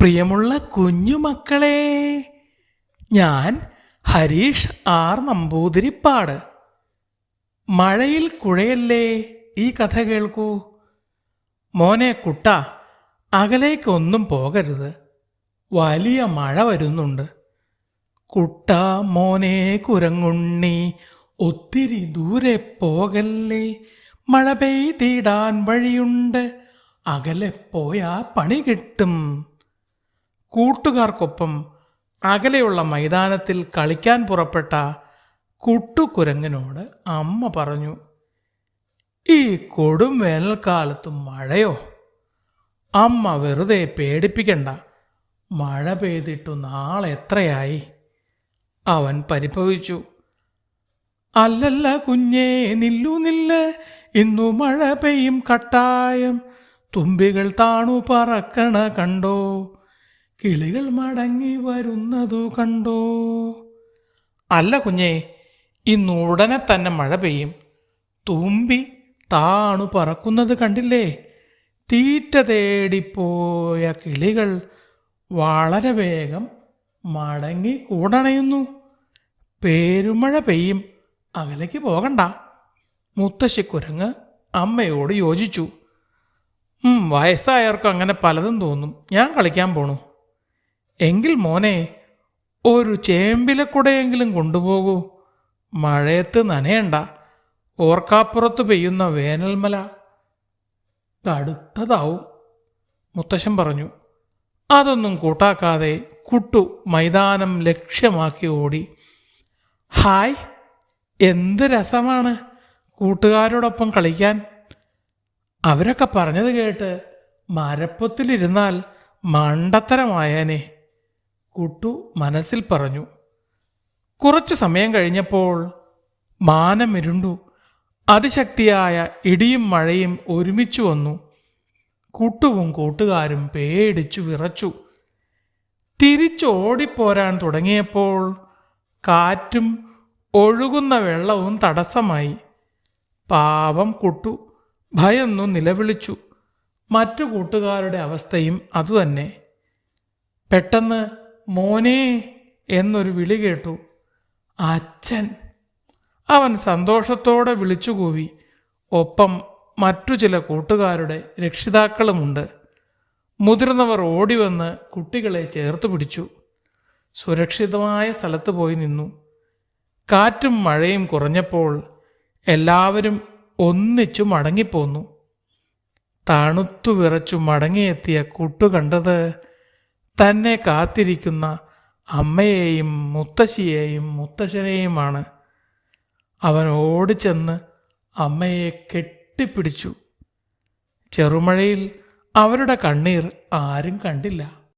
പ്രിയമുള്ള കുഞ്ഞുമക്കളെ ഞാൻ ഹരീഷ് ആർ നമ്പൂതിരിപ്പാട്. മഴയിൽ കുഴയല്ലേ ഈ കഥ കേൾക്കൂ? മോനെ കുട്ട അകലേക്കൊന്നും പോകരുത്. വലിയ മഴ വരുന്നുണ്ട്. കുട്ട മോനെ കുരങ്ങുണ്ണി ഒത്തിരി ദൂരെ പോകല്ലേ? മഴ പെയ്തിടാൻ വഴിയുണ്ട്. അകലെ പോയാ പണി കിട്ടും. കൂട്ടുകാർക്കൊപ്പം അകലെയുള്ള മൈതാനത്തിൽ കളിക്കാൻ പുറപ്പെട്ട കുട്ടുകുരങ്ങനോട് അമ്മ പറഞ്ഞു ഈ കൊടും വേനൽക്കാലത്ത് മഴയോ? അമ്മ വെറുതെ പേടിപ്പിക്കണ്ട. മഴ പെയ്തിട്ടു നാളെ എത്രയായി? അവൻ പരിഭവിച്ചു അല്ലല്ല കുഞ്ഞേ നില്ലു നില്ല്. ഇന്നു മഴ പെയ്യും കട്ടായം. തുമ്പികൾ താണു പറക്കണ കണ്ടോ? കിളികൾ മടങ്ങി വരുന്നതു കണ്ടോ? അല്ല കുഞ്ഞേ ഇന്ന് ഉടനെ തന്നെ മഴ പെയ്യും. തുമ്പി താണു പറക്കുന്നത് കണ്ടില്ലേ? തീറ്റ തേടിപ്പോയ കിളികൾ വളരെ വേഗം മടങ്ങി കൂടണയുന്നു. പേരുമഴ പെയ്യും. അകലേക്ക് പോകണ്ട. മുത്തശ്ശിക്കുരങ്ങ് അമ്മയോട് യോജിച്ചു. വയസ്സായവർക്ക് അങ്ങനെ പലതും തോന്നും. ഞാൻ കളിക്കാൻ പോണു. എങ്കിൽ മോനെ ഒരു ചേമ്പിലക്കുടയെങ്കിലും കൊണ്ടുപോകൂ. മഴയത്ത് നനയണ്ട. ഓർക്കാപ്പുറത്ത് പെയ്യുന്ന വേനൽമല. കടുത്തതാവും മുത്തശ്ശൻ പറഞ്ഞു അതൊന്നും കൂട്ടാക്കാതെ കുട്ടു മൈതാനം ലക്ഷ്യമാക്കി ഓടി. ഹായ് എന്ത് രസമാണ് കൂട്ടുകാരോടൊപ്പം കളിക്കാൻ. അവരൊക്കെ പറഞ്ഞത് കേട്ട് മരപ്പൊത്തിലിരുന്നാൽ മണ്ടത്തരമായേനെ. കുട്ടു മനസ്സിൽ പറഞ്ഞു കുറച്ചു സമയം കഴിഞ്ഞപ്പോൾ മാനമിരുണ്ടു. അതിശക്തിയായ ഇടിയും മഴയും ഒരുമിച്ചു വന്നു. കുട്ടുവും കൂട്ടുകാരും പേടിച്ചു വിറച്ചു. തിരിച്ചോടിപ്പോരാൻ തുടങ്ങിയപ്പോൾ കാറ്റും ഒഴുകുന്ന വെള്ളവും തടസ്സമായി. പാവം കുട്ടു ഭയന്നു നിലവിളിച്ചു. മറ്റു കൂട്ടുകാരുടെ അവസ്ഥയും അതുതന്നെ. പെട്ടെന്ന് മോനേ എന്നൊരു വിളി കേട്ടു. അച്ഛൻ. അവൻ സന്തോഷത്തോടെ വിളിച്ചുകൂവി. ഒപ്പം മറ്റു ചില കൂട്ടുകാരുടെ രക്ഷിതാക്കളുമുണ്ട്. മുതിർന്നവർ ഓടിവന്ന് കുട്ടികളെ ചേർത്ത് പിടിച്ചു. സുരക്ഷിതമായ സ്ഥലത്ത് പോയി നിന്നു. കാറ്റും മഴയും കുറഞ്ഞപ്പോൾ എല്ലാവരും ഒന്നിച്ചു മടങ്ങിപ്പോന്നു. തണുത്തു വിറച്ചു മടങ്ങിയെത്തിയ കുട്ടു കണ്ടത് തന്നെ കാത്തിരിക്കുന്ന അമ്മയെയും മുത്തശ്ശിയെയും മുത്തശ്ശനെയുമാണ്. അവൻ ഓടിച്ചെന്ന് അമ്മയെ കെട്ടിപ്പിടിച്ചു. ചെറുമഴയിൽ അവരുടെ കണ്ണീർ ആരും കണ്ടില്ല.